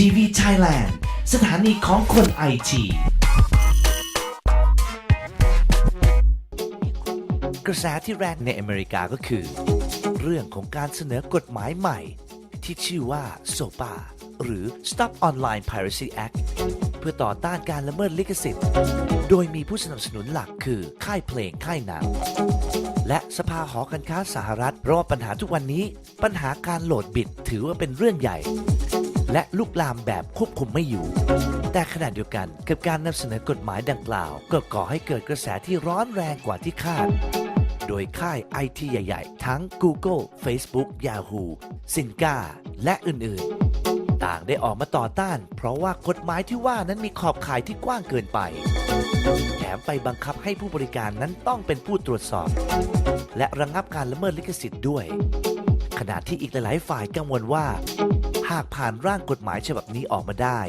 ทีวีไทยแลนด์สถานีของคนไอทีกระแสที่แรงในอเมริกาก็คือ เรื่องของการเสนอกฎหมายใหม่ ที่ชื่อว่า SOPA หรือ Stop Online Piracy Act เพื่อต่อต้านการละเมิดลิขสิทธิ์ โดยมีผู้สนับสนุนหลักคือ ค่ายเพลงค่ายหนังและสภาหอการค้าสหรัฐเพราะว่าปัญหาทุกวันนี้ ปัญหาการโหลดบิตถือว่าเป็นเรื่องใหญ่ และลุกลามแบบควบคุมไม่อยู่ แต่ขณะเดียวกันกับการนำเสนอกฎหมายดังกล่าว ก็ก่อให้เกิดกระแสที่ร้อนแรงกว่าที่คาด โดยค่ายไอทีใหญ่ ๆ ทั้ง Google Facebook Yahoo s i n g a และอื่น ๆ ต่างได้ออกมาต่อต้าน เพราะว่ากฎหมายที่ว่านั้นมีขอบข่ายที่กว้างเกินไป แถมไปบังคับให้ผู้บริการนั้นต้องเป็นผู้ตรวจสอบ และระงงับการละเมิดลิขสิทธิ์ด้วยขณะที่อีกหลาย ๆ ฝ่ายกังวลว่าากผ่านร่างกฎหมายฉบับนี้ออกมาได้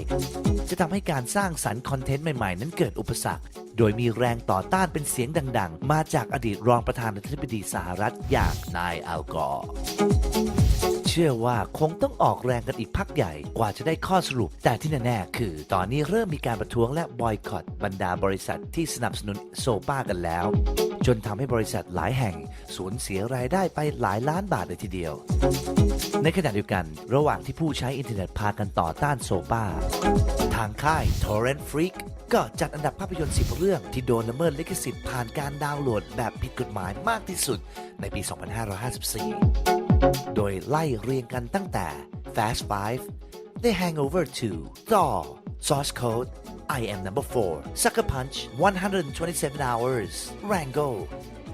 จะทำให้การสร้างสรรค์คอนเทนต์ใหม่ๆ นั้นเกิดอุปสรรค โดยมีแรงต่อต้านเป็นเสียงดัง ๆ มาจากอดีตรองประธานาธิบดีสหรัฐอย่างนายอัลกอร์เชื่อว่าคงต้องออกแรงกันอีกพักใหญ่กว่าจะได้ข้อสรุป แต่ที่แน่ๆคือ ตอนนี้เริ่มมีการประท้วงและบอยคอตบรรดาบริษัทที่สนับสนุนโซป้ากันแล้ว จนทำให้บริษัทหลายแห่ง สูญเสียรายได้ไปหลายล้านบาทเลยทีเดียว ในขณะเดียวกัน ระหว่างที่ผู้ใช้อินเทอร์เน็ตพากันต่อต้านโซป้า ทางค่าย Torrent Freak ก็จัดอันดับภาพยนตร์10 เรื่องที่โดนละเมิดลิขสิทธิ์ผ่านการดาวน์โหลดแบบผิดกฎหมายมากที่สุดในปี 2554 โดยไล่เรียงกันตั้งแต่ Fast Five The Hangover 2 Thor Source Code I Am Number 4 Sucker Punch 127 Hours Rango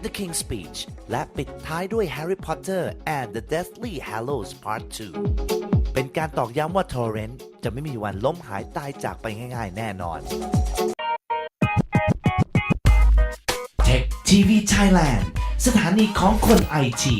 The King's Speech และปิดท้ายด้วย Harry Potter and the Deathly Hallows Part 2 เป็นการตอกย้ำว่า Torrent จะไม่มีวันล้มหายตายจากไปง่ายๆ แน่นอน Tech TV Thailand สถานีของคนไอที